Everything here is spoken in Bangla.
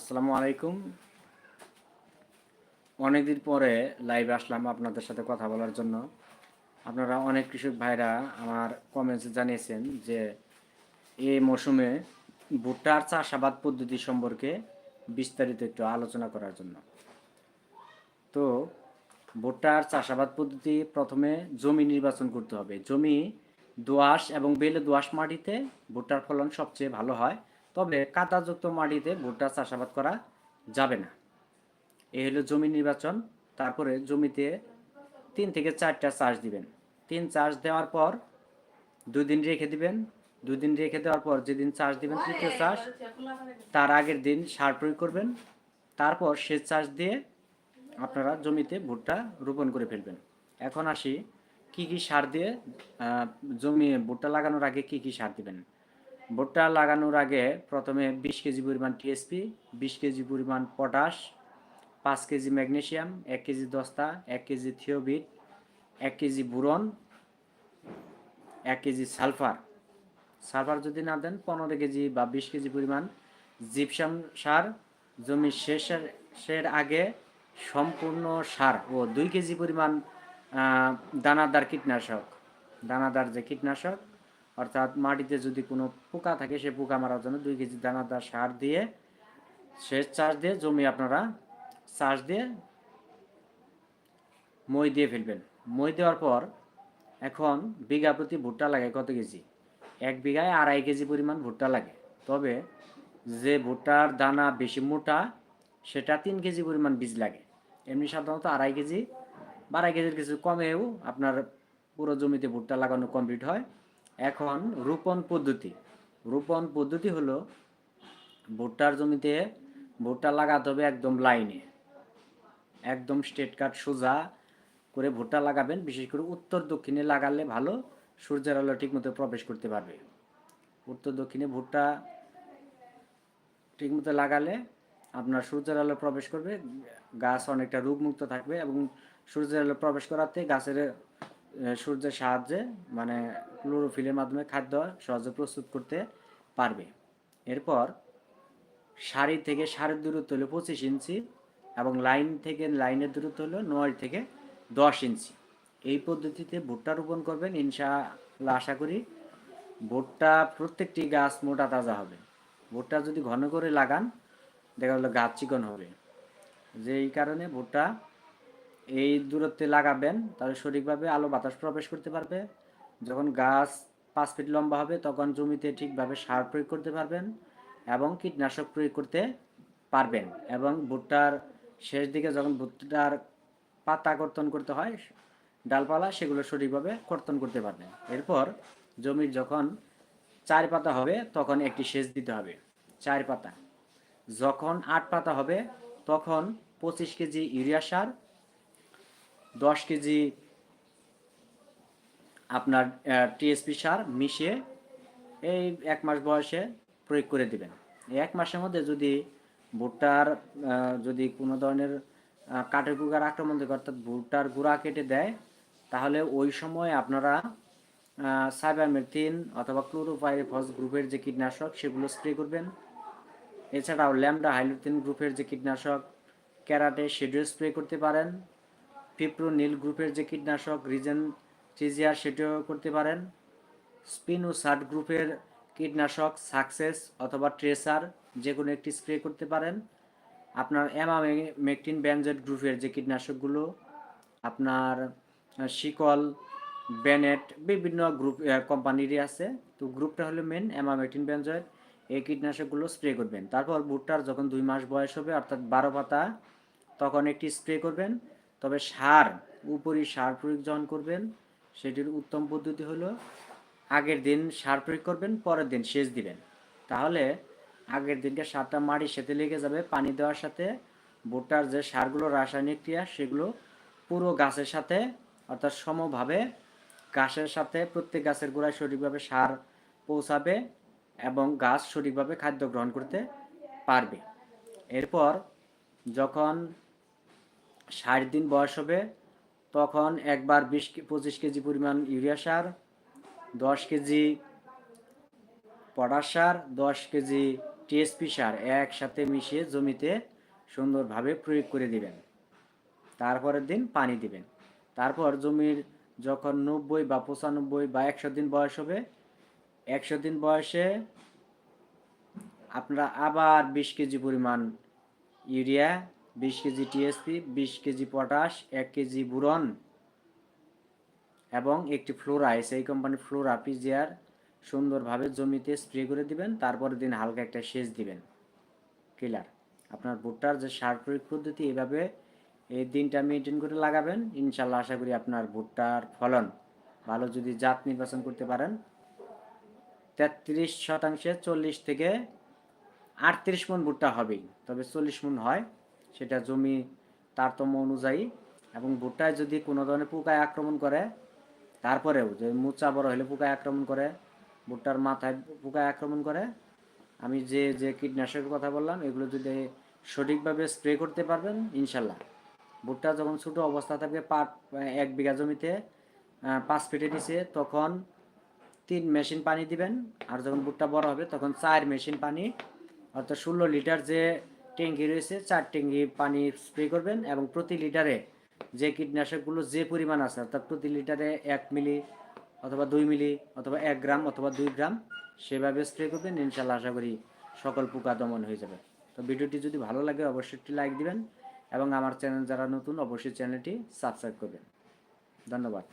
আসসালামু আলাইকুম। অনেকদিন পরে লাইভে আসলাম আপনাদের সাথে কথা বলার জন্য। আপনারা অনেক কৃষক ভাইরা আমার কমেন্টসে জানিয়েছেন যে, এই মৌসুমে ভুট্টার চাষাবাদ পদ্ধতি সম্পর্কে বিস্তারিত একটু আলোচনা করার জন্য। তো ভুট্টার চাষাবাদ পদ্ধতি প্রথমে জমি নির্বাচন করতে হবে। জমি দোআঁশ এবং বেলে দোআঁশ মাটিতে ভুট্টার ফলন সবচেয়ে ভালো হয়। তবে কাদাযুক্ত মাটিতে ভুট্টা চাষাবাদ করা যাবে না। এই হলো জমি নির্বাচন। তারপরে জমিতে তিন থেকে চারটা চাষ দিবেন। তিন চাষ দেওয়ার পর দুই দিন রেখে দিবেন। দুই দিন রেখে দেওয়ার পর যেদিন চাষ দিবেন তৃতীয় চাষ, তার আগের দিন সার প্রয়োগ করবেন। তারপর সেচ চাষ দিয়ে আপনারা জমিতে ভুট্টা রোপণ করে ফেলবেন। এখন আসি, কি কি সার দিয়ে জমি ভুট্টা লাগানোর আগে কি কি সার দিবেন? ভুট্টা লাগানোর আগে প্রথমে বিশ কেজি পরিমাণ টিএসপি, বিশ কেজি পরিমাণ পটাশ, পাঁচ কেজি ম্যাগনেশিয়াম, এক কেজি দস্তা, এক কেজি থিওবিট, এক কেজি বুরন, এক কেজি সালফার। সালফার যদি না দেন, পনেরো কেজি বা বিশ কেজি পরিমাণ জিপসাম সার জমির শেষের, শের আগে সম্পূর্ণ সার ও দুই কেজি পরিমাণ দানাদার কীটনাশক। দানাদার যে কীটনাশক অর্থাৎ মাটিতে যদি কোনো পোকা থাকে, সে পোকা মারার জন্য দুই কেজি দানাদার সার দিয়ে শেষ চাষ দিয়ে জমি আপনারা চাষ দিয়ে মই দিয়ে ফেলবেন। মই দেওয়ার পর এখন বিঘা প্রতি ভুট্টা লাগে কত কেজি? এক বিঘায় আড়াই কেজি পরিমাণ ভুট্টা লাগে। তবে যে ভুট্টার দানা বেশি মোটা, সেটা তিন কেজি পরিমাণ বীজ লাগে। এমনি সাধারণত আড়াই কেজি বা আড়াই কেজির কিছু কমেও আপনার পুরো জমিতে ভুট্টা লাগানো কমপ্লিট হয়। এখন রোপণ পদ্ধতি। রোপণ পদ্ধতি হলো ভুট্টার জমিতে ভুট্টা লাগাতে হবে একদম লাইনে। একদম স্ট্রেট কাট সোজা করে ভুট্টা লাগাবেন, বিশেষ করে উত্তর দক্ষিণে লাগালে ভালো, সূর্যের আলো ঠিকমতো প্রবেশ করতে পারবে। উত্তর দক্ষিণে ভুট্টা ঠিকমতো লাগালে আপনার সূর্যের আলো প্রবেশ করবে, গাছ অনেকটা রোগমুক্ত থাকবে এবং সূর্যের আলো প্রবেশ করাতে গাছের সূর্যের সাহায্যে মানে ক্লোরোফিলের মাধ্যমে খাদ্য সহজে প্রস্তুত করতে পারবে। এরপর সারি থেকে সারের দূরত্ব হলো পঁচিশ ইঞ্চি এবং লাইন থেকে লাইনের দূরত্ব হলো নয় থেকে দশ ইঞ্চি। এই পদ্ধতিতে ভুট্টা রোপণ করবেন, ইনশাআল্লাহ আশা করি ভুট্টা প্রত্যেকটি গাছ মোটা তাজা হবে। ভুট্টা যদি ঘন করে লাগান, দেখা গেলো গাছ চিকন হবে। যেই কারণে ভুট্টা এই দূরত্বে লাগাবেন, তাহলে সঠিকভাবে আলো বাতাস প্রবেশ করতে পারবে। যখন গাছ পাঁচ ফিট লম্বা হবে, তখন জমিতে ঠিকভাবে সার প্রয়োগ করতে পারবেন এবং কীটনাশক প্রয়োগ করতে পারবেন এবং ভুট্টার শেষ দিকে যখন ভুট্টার পাতা কর্তন করতে হয়, ডালপালা, সেগুলো সঠিকভাবে কর্তন করতে পারবেন। এরপর জমির যখন চার পাতা হবে, তখন একটি সেচ দিতে হবে, চার পাতা। যখন আট পাতা হবে, তখন পঁচিশ কেজি ইউরিয়া সার দশ কেজি আপনার টিএসপি সার মিশিয়ে এই এক মাস বয়সে প্রয়োগ করে দিবেন। এই এক মাসের মধ্যে যদি ভুট্টার যদি কোনো ধরনের কাঠের পোকার আক্রমণ থেকে অর্থাৎ ভুট্টার গুঁড়া কেটে দেয়, তাহলে ওই সময় আপনারা সাইবারমেথিন অথবা ক্লোরোপাইরিফস গ্রুপের যে কীটনাশক সেগুলো স্প্রে করবেন। এছাড়াও ল্যামডা হাইলোথিন গ্রুপের যে কীটনাশক, ক্যারাটে সেটিও স্প্রে করতে পারেন। পিপ্রোনিল গ্রুপের যে কীটনাশক রিজেন টিজিয়ার সেটিও করতে পারেন। স্পিনোসাট গ্রুপের কীটনাশক সাকসেস অথবা ট্রেসার যে কোনো একটি স্প্রে করতে পারেন। আপনার অ্যামামেকটিন ব্যানজেট গ্রুপের যে কীটনাশকগুলো, আপনার শিকল বেনেট বিভিন্ন গ্রুপ কোম্পানিরই আছে। তো গ্রুপটা হলো মেন, অ্যামামেকটিন ব্যানজয়েড এই কীটনাশকগুলো স্প্রে করবেন। তারপর ভুট্টার যখন দুই মাস বয়স হবে, অর্থাৎ বারো পাতা, তখন একটি স্প্রে করবেন। তবে সার, উপরি সার প্রয়োগ যখন করবেন, সেটির উত্তম পদ্ধতি হলো আগের দিন সার প্রয়োগ করবেন, পরের দিন সেচ দিবেন। তাহলে আগের দিনকে সারটা মাটির সাথে লেগে যাবে, পানি দেওয়ার সাথে ভুট্টার যে সারগুলো, রাসায়নিক ক্রিয়া, সেগুলো পুরো গাছের সাথে, অর্থাৎ সমভাবে গাছের সাথে প্রত্যেক গাছের গোড়ায় সঠিকভাবে সার পৌঁছাবে এবং গাছ সঠিকভাবে খাদ্য গ্রহণ করতে পারবে। এরপর যখন ষাট দিন বয়স হবে, তখন একবার বিশ পঁচিশ কেজি পরিমাণ ইউরিয়া সার, দশ কেজি পটাশ সার, দশ কেজি টিএসপি সার একসাথে মিশিয়ে জমিতে সুন্দরভাবে প্রয়োগ করে দিবেন। তারপরের দিন পানি দিবেন। তারপর জমির যখন নব্বই বা পঁচানব্বই বা একশো দিন বয়স হবে, একশো দিন বয়সে আপনারা আবার বিশ কেজি পরিমাণ ইউরিয়া বিশ কেজি টিএসপি বিশ কেজি পটাশ, এক কেজি বুরন এবং একটি ফ্লোরা এই কোম্পানি ফ্লোরা, পিজিআর সুন্দরভাবে জমিতে স্প্রে করে দিবেন, তারপরের দিন হালকা একটা সেচ দিবেন। কিলার আপনার ভুট্টার যে সার প্রয়োগ পদ্ধতি, এভাবে এই দিনটা মেনটেন করে লাগাবেন। ইনশাল্লাহ আশা করি আপনার ভুট্টার ফলন ভালো যদি জাত নির্বাচন করতে পারেন। তেত্রিশ শতাংশে চল্লিশ থেকে আটত্রিশ মন ভুট্টা হবেই, তবে চল্লিশ মন হয়। সেটা জমি, তারতম্য অনুযায়ী এবং ভুট্টায় যদি কোনো ধরনের পোকায় আক্রমণ করে, তারপরেও যে মোচা বড় হলে পোকায় আক্রমণ করে, ভুট্টার মাথায় পোকায় আক্রমণ করে, আমি যে যে কীটনাশকের কথা বললাম, এগুলো যদি সঠিকভাবে স্প্রে করতে পারবেন, ইনশাল্লাহ। ভুট্টা যখন ছোটো অবস্থা থাকবে পাট, এক বিঘা জমিতে পাঁচ ফিটে নিচে, তখন তিন মেশিন পানি দিবেন। আর যখন ভুট্টা বড় হবে, তখন চার মেশিন পানি, অর্থাৎ ষোলো লিটার যে ট্যাঙ্কি রয়েছে, চার ট্যাঙ্কি পানি স্প্রে করবেন এবং প্রতি লিটারে যে কীটনাশকগুলো যে পরিমাণ আছে, অর্থাৎ প্রতি লিটারে এক মিলি অথবা দুই মিলি অথবা এক গ্রাম অথবা দুই গ্রাম সেভাবে স্প্রে করবেন, ইনশাল্লাহ আশা করি সকল পোকা দমন হয়ে যাবে। তো ভিডিওটি যদি ভালো লাগে, অবশ্যই একটি লাইক দিবেন এবং আমার চ্যানেল যারা নতুন, অবশ্যই চ্যানেলটি সাবস্ক্রাইব করবেন। ধন্যবাদ।